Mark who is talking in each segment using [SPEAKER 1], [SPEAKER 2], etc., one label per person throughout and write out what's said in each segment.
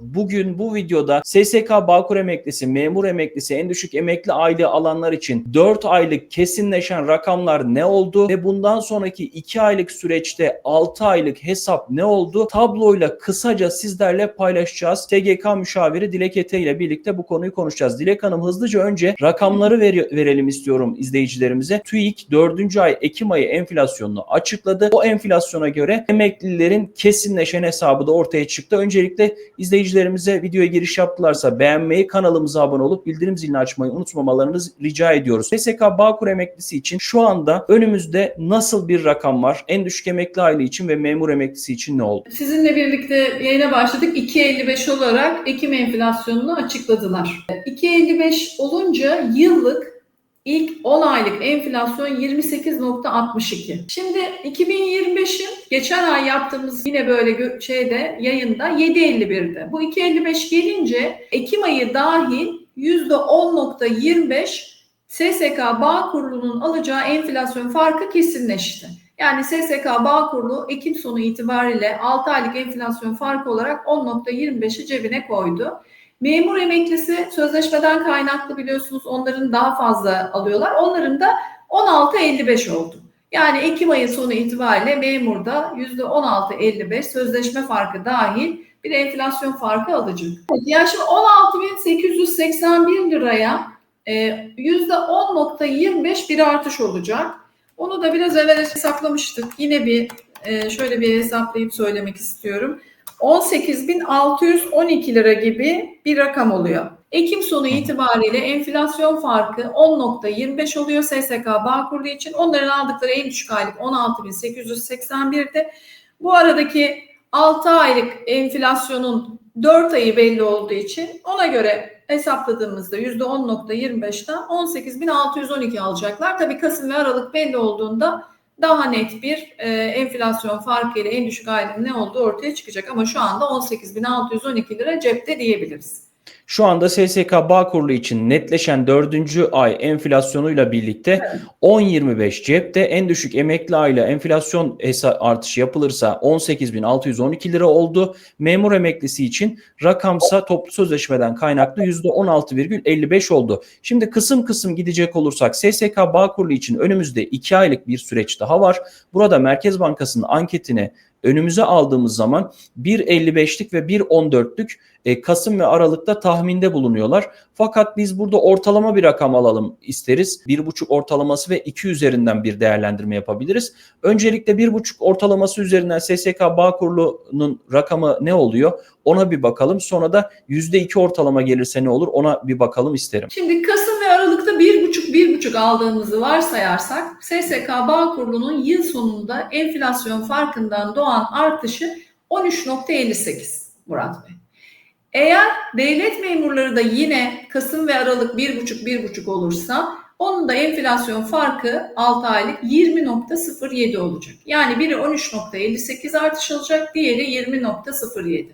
[SPEAKER 1] Bugün bu videoda SSK Bağkur emeklisi, memur emeklisi, en düşük emekli aylığı alanlar için 4 aylık kesinleşen rakamlar ne oldu ve bundan sonraki 2 aylık süreçte 6 aylık hesap ne oldu? Tabloyla kısaca sizlerle paylaşacağız. TGK müşaviri Dilek Ete ile birlikte bu konuyu konuşacağız. Dilek Hanım hızlıca önce rakamları veri- verelim istiyorum izleyicilerimize. TÜİK 4. ay Ekim ayı enflasyonunu açıkladı. O enflasyona göre emeklilerin kesinleşen hesabı da ortaya çıktı. Öncelikle izleyicilerimize videoya giriş yaptılarsa beğenmeyi, kanalımıza abone olup bildirim zilini açmayı unutmamalarınızı rica ediyoruz. SSK Bağkur emeklisi için şu anda önümüzde nasıl bir rakam var? En düşük emekli aylığı için ve memur emeklisi için ne oldu?
[SPEAKER 2] Sizinle birlikte yayına başladık. 2.55 olarak Ekim enflasyonunu açıkladılar. 2.55 olunca yıllık ilk 10 aylık enflasyon 28.62. Şimdi 2025'in geçen ay yaptığımız yine böyle şeyde yayında 7.51'di. Bu 2.55 gelince Ekim ayı dahil %10.25 SSK Bağ Kurulu'nun alacağı enflasyon farkı kesinleşti. Yani SSK Bağkurlu Ekim sonu itibariyle 6 aylık enflasyon farkı olarak 10.25'i cebine koydu. Memur emeklisi sözleşmeden kaynaklı biliyorsunuz onların daha fazla alıyorlar. Onların da 16.55 oldu. Yani Ekim ayı sonu itibariyle memurda %16.55 sözleşme farkı dahil bir enflasyon farkı alacak. Yani şimdi 16.881 liraya e, %10.25 bir artış olacak. Onu da biraz evvel hesaplamıştık. Yine bir e, şöyle bir hesaplayıp söylemek istiyorum. 18.612 lira gibi bir rakam oluyor. Ekim sonu itibariyle enflasyon farkı 10.25 oluyor SSK Bağkurlu için. Onların aldıkları en düşük aylık 16.881'di. Bu aradaki 6 aylık enflasyonun 4 ayı belli olduğu için ona göre hesapladığımızda %10.25'ten 18.612 alacaklar. Tabii Kasım ve Aralık belli olduğunda daha net bir e, enflasyon farkıyla en düşük aylığın ne olduğu ortaya çıkacak. Ama şu anda 18.612 lira cepte diyebiliriz.
[SPEAKER 1] Şu anda SSK Bağkurlu için netleşen 4. ay enflasyonuyla birlikte
[SPEAKER 2] Evet.
[SPEAKER 1] 10.25 cepte en düşük emekli ayla enflasyon artışı yapılırsa 18.612 lira oldu. Memur emeklisi için rakamsa toplu sözleşmeden kaynaklı %16,55 oldu. Şimdi kısım kısım gidecek olursak SSK Bağkurlu için önümüzde 2 aylık bir süreç daha var. Burada Merkez Bankası'nın anketini önümüze aldığımız zaman 1.55'lik ve 1.14'lük e, Kasım ve Aralık'ta tahminde bulunuyorlar. Fakat biz burada ortalama bir rakam alalım isteriz. 1.5 ortalaması ve 2 üzerinden bir değerlendirme yapabiliriz. Öncelikle 1.5 ortalaması üzerinden SSK Bağkurlu'nun rakamı ne oluyor? Ona bir bakalım. Sonra da %2 ortalama gelirse ne olur? Ona bir bakalım isterim.
[SPEAKER 2] Şimdi Kasım ve Aralık'ta bir buçuk bir buçuk aldığımızı varsayarsak SSK Bağkurlu'nun yıl sonunda enflasyon farkından doğan artışı 13.58 Murat Bey. Eğer devlet memurları da yine Kasım ve Aralık bir buçuk bir buçuk olursa onun da enflasyon farkı 6 aylık 20.07 olacak. Yani biri 13.58 artış olacak, diğeri 20.07.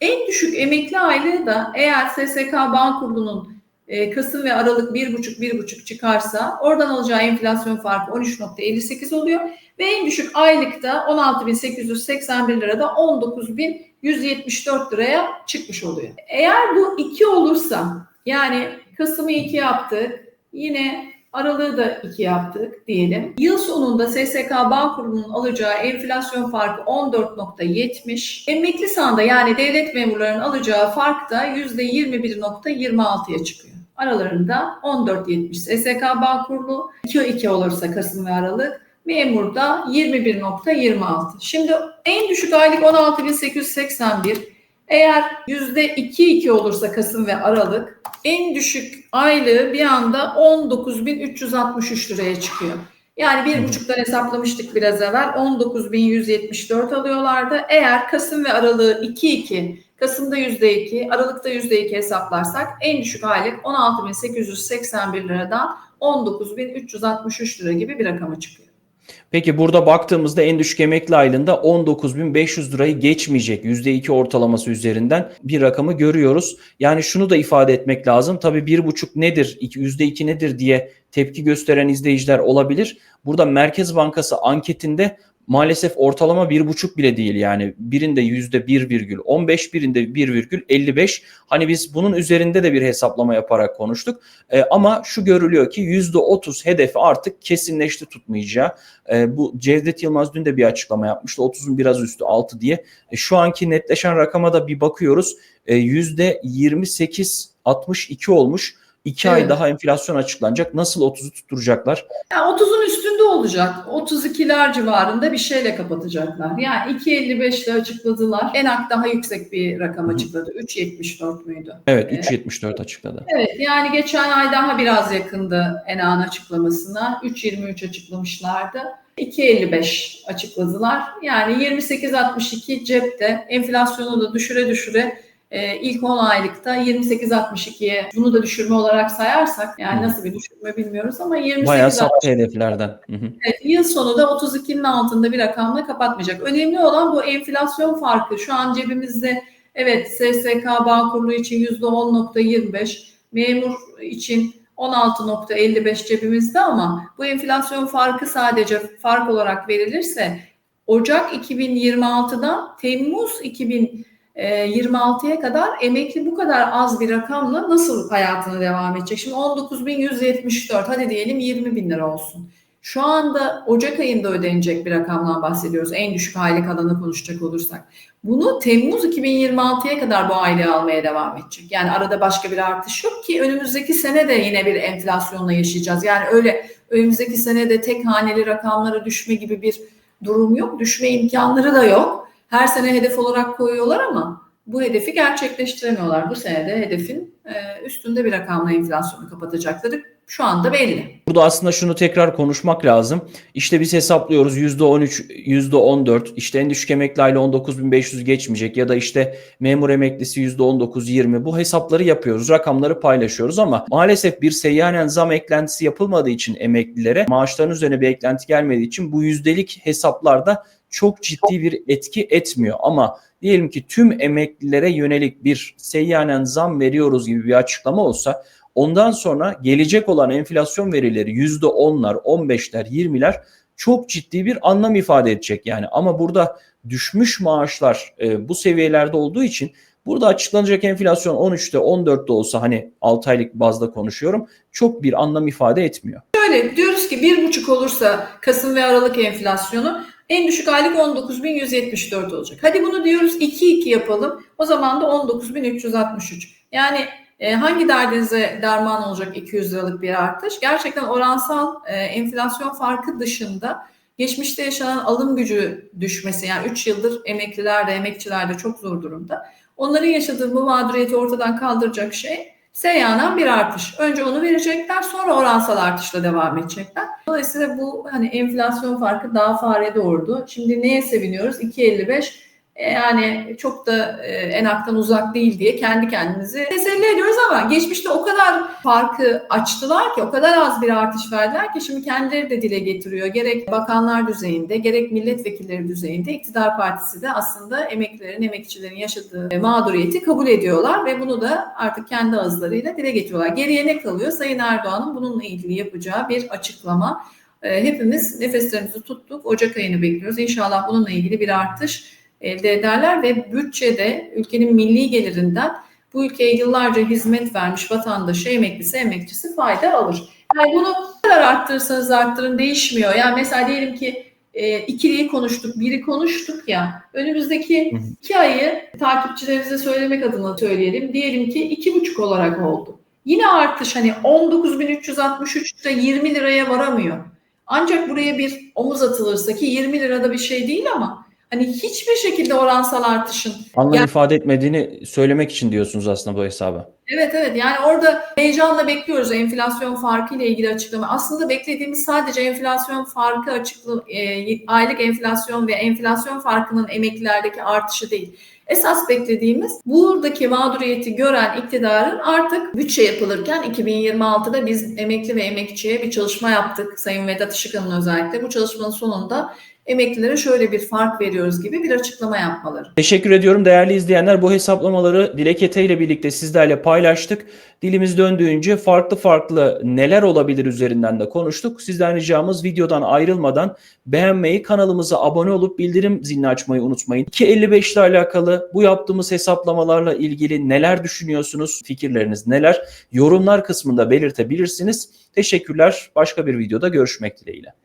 [SPEAKER 2] En düşük emekli aylığı da eğer SSK Bağkurlu'nun e, Kasım ve Aralık 1,5-1,5 çıkarsa oradan alacağı enflasyon farkı 13.58 oluyor. Ve en düşük aylıkta 16.881 lirada 19.174 liraya çıkmış oluyor. Eğer bu 2 olursa yani Kasım'ı 2 yaptık yine Aralığı da 2 yaptık diyelim. Yıl sonunda SSK Bağkurulu'nun alacağı enflasyon farkı 14.70. Emekli sanda yani devlet memurlarının alacağı fark da %21.26'ya çıkıyor. Aralarında 14.70 SSK Bağkurlu, 2-2 olursa Kasım ve Aralık, memurda 21.26. Şimdi en düşük aylık 16.881. Eğer %2-2 olursa Kasım ve Aralık en düşük aylığı bir anda 19.363 liraya çıkıyor. Yani bir buçuktan hesaplamıştık biraz evvel 19.174 alıyorlardı. Eğer Kasım ve Aralığı 2-2, Kasım'da %2, Aralık'ta %2 hesaplarsak en düşük aylık 16.881 liradan 19.363 lira gibi bir rakama çıkıyor.
[SPEAKER 1] Peki burada baktığımızda en düşük emekli aylığında 19.500 lirayı geçmeyecek %2 ortalaması üzerinden bir rakamı görüyoruz. Yani şunu da ifade etmek lazım. Tabii 1.5 nedir, iki- %2 nedir diye tepki gösteren izleyiciler olabilir. Burada Merkez Bankası anketinde maalesef ortalama 1,5 bile değil yani. Birinde %1,15 birinde 1,55 hani biz bunun üzerinde de bir hesaplama yaparak konuştuk. E, ama şu görülüyor ki %30 hedefi artık kesinleşti tutmayacağı. E, bu Cevdet Yılmaz dün de bir açıklama yapmıştı. 30'un biraz üstü 6 diye. E, şu anki netleşen rakama da bir bakıyoruz. E, %28-62 olmuş 2 ay
[SPEAKER 2] Evet.
[SPEAKER 1] daha enflasyon açıklanacak nasıl 30'u tutturacaklar
[SPEAKER 2] Yani 30'un üstünde olacak. 32'ler civarında bir şeyle kapatacaklar. Yani 2.55 ile açıkladılar. Enak daha yüksek bir rakam açıkladı. 3.74 müydü?
[SPEAKER 1] Evet
[SPEAKER 2] Evet.
[SPEAKER 1] 3.74 açıkladı.
[SPEAKER 2] Evet yani geçen ay daha biraz yakındı Enak'ın açıklamasına. 3.23 açıklamışlardı. 2.55 açıkladılar. Yani 28.62 cepte enflasyonu da düşüre düşüre e, ilk 10 aylıkta 28.62'ye bunu da düşürme olarak sayarsak yani
[SPEAKER 1] Hı.
[SPEAKER 2] nasıl bir düşürme bilmiyoruz ama 28
[SPEAKER 1] Bayağı saptı hedeflerden.
[SPEAKER 2] Evet, yıl sonu da 32'nin altında bir rakamla kapatmayacak. Önemli olan bu enflasyon farkı. Şu an cebimizde evet SSK Bağkurlu için %10.25, memur için 16.55 cebimizde ama bu enflasyon farkı sadece fark olarak verilirse Ocak 2026'dan Temmuz 2026'ya kadar emekli bu kadar az bir rakamla nasıl hayatına devam edecek? Şimdi 19.174 hadi diyelim 20 bin lira olsun. Şu anda Ocak ayında ödenecek bir rakamdan bahsediyoruz. En düşük aylık alanı konuşacak olursak. Bunu Temmuz 2026'ya kadar bu aylığı almaya devam edecek. Yani arada başka bir artış yok ki önümüzdeki sene de yine bir enflasyonla yaşayacağız. Yani öyle önümüzdeki sene de tek haneli rakamlara düşme gibi bir durum yok. Düşme imkanları da yok. Her sene hedef olarak koyuyorlar ama bu hedefi gerçekleştiremiyorlar. Bu sene de hedefin e, üstünde bir rakamla enflasyonu kapatacakları şu anda belli.
[SPEAKER 1] Burada aslında şunu tekrar konuşmak lazım. İşte biz hesaplıyoruz %13, %14, işte en düşük emekli aile 19.500 geçmeyecek ya da işte memur emeklisi %19-20 bu hesapları yapıyoruz, rakamları paylaşıyoruz ama maalesef bir seyyanen zam eklentisi yapılmadığı için emeklilere maaşların üzerine bir eklenti gelmediği için bu yüzdelik hesaplarda çok ciddi bir etki etmiyor ama diyelim ki tüm emeklilere yönelik bir seyyanen zam veriyoruz gibi bir açıklama olsa Ondan sonra gelecek olan enflasyon verileri %10'lar, 15'ler, 20'ler çok ciddi bir anlam ifade edecek yani. Ama burada düşmüş maaşlar e, bu seviyelerde olduğu için burada açıklanacak enflasyon 13'te 14'te olsa hani 6 aylık bazda konuşuyorum çok bir anlam ifade etmiyor.
[SPEAKER 2] Şöyle diyoruz ki bir buçuk olursa Kasım ve Aralık enflasyonu en düşük aylık 19.174 olacak. Hadi bunu diyoruz 2-2 yapalım. O zaman da 19.363. Yani e, hangi derdinize derman olacak 200 liralık bir artış? Gerçekten oransal e, enflasyon farkı dışında geçmişte yaşanan alım gücü düşmesi yani 3 yıldır emekliler de emekçiler de çok zor durumda. Onların yaşadığı bu mağduriyeti ortadan kaldıracak şey seyyanen bir artış. Önce onu verecekler sonra oransal artışla devam edecekler. Dolayısıyla bu hani enflasyon farkı daha fare doğurdu. Şimdi neye seviniyoruz? 2.55 e, yani çok da e, enaktan uzak değil diye kendi kendimizi teselli ediyoruz ama geçmişte o kadar farkı açtılar ki o kadar az bir artış verdiler ki şimdi kendileri de dile getiriyor. Gerek bakanlar düzeyinde gerek milletvekilleri düzeyinde iktidar partisi de aslında emeklilerin, emekçilerin yaşadığı e, mağduriyeti kabul ediyorlar ve bunu da artık kendi ağızlarıyla dile getiriyorlar. Geriye ne kalıyor? Sayın Erdoğan'ın bununla ilgili yapacağı bir açıklama. E, Hepimiz nefeslerimizi tuttuk. Ocak ayını bekliyoruz. İnşallah bununla ilgili bir artış elde ederler ve bütçede ülkenin milli gelirinden bu ülkeye yıllarca hizmet vermiş vatandaşı, emeklisi, emekçisi fayda alır. Yani bunu ne kadar arttırırsanız arttırın değişmiyor. Yani mesela diyelim ki e, ikiliyi konuştuk, biri konuştuk ya. Önümüzdeki iki ayı takipçilerimize söylemek adına söyleyelim. Diyelim ki iki buçuk olarak oldu. Yine artış hani 19.363'te 20 liraya varamıyor. Ancak buraya bir omuz atılırsa ki 20 lirada bir şey değil ama hani hiçbir şekilde oransal artışın
[SPEAKER 1] Anlam
[SPEAKER 2] Ya-
[SPEAKER 1] ifade etmediğini söylemek için diyorsunuz aslında bu hesabı.
[SPEAKER 2] Evet evet yani orada heyecanla bekliyoruz enflasyon farkı ile ilgili açıklama. Aslında beklediğimiz sadece enflasyon farkı açıklı e, aylık enflasyon ve enflasyon farkının emeklilerdeki artışı değil. Esas beklediğimiz buradaki mağduriyeti gören iktidarın artık bütçe yapılırken 2026'da biz emekli ve emekçiye bir çalışma yaptık. Sayın Vedat Işıkhan'ın özellikle bu çalışmanın sonunda emeklilere şöyle bir fark veriyoruz gibi bir açıklama yapmaları.
[SPEAKER 1] Teşekkür ediyorum değerli izleyenler. Bu hesaplamaları Dilek Ete ile birlikte sizlerle paylaştık. Dilimiz döndüğünce farklı farklı neler olabilir üzerinden de konuştuk. Sizden ricamız videodan ayrılmadan beğenmeyi, kanalımıza abone olup bildirim zilini açmayı unutmayın. 2.55 ile alakalı bu yaptığımız hesaplamalarla ilgili neler düşünüyorsunuz? Fikirleriniz neler? Yorumlar kısmında belirtebilirsiniz. Teşekkürler. Başka bir videoda görüşmek dileğiyle.